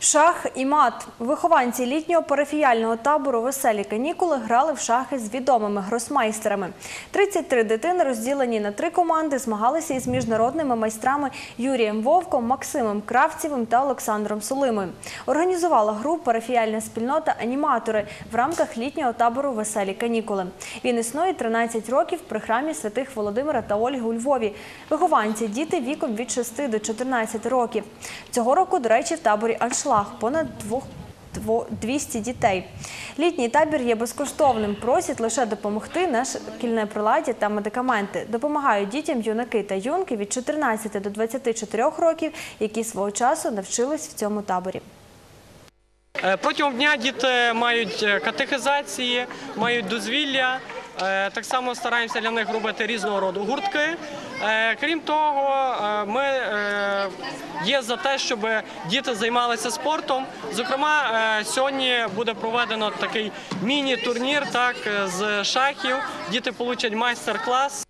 Шах і мат. Вихованці літнього парафіяльного табору Веселі канікули грали в шахи з відомими гросмайстерами. 33 дитини, розділені на три команди, змагалися із міжнародними майстрами Юрієм Вовком, Максимом Кравцєвим та Олександром Сулимою. Організувала гру парафіяльна спільнота Аніматори в рамках літнього табору Веселі канікули. Він існує 13 років при храмі святих Володимира та Ольги у Львові. Вихованці діти віком від 6 до 14 років. Цього року, до речі, в таборі аншлаг понад двох. 200 дітей. Літній табір є безкоштовним. Просять лише допомогти на шкільне приладдя та медикаменти. Допомагають дітям юнаки та юнки від 14 до 24 років, які свого часу навчились в цьому таборі. Е, Протягом дня діти мають е, катехизації, мають дозвілля. Е, Так само стараємося для них робити різного роду гуртки. Крім того, ми є за те, щоб діти займалися спортом. Зокрема, е, сьогодні буде проведено такий міні-турнір так, з шахів. Діти получать майстер-клас.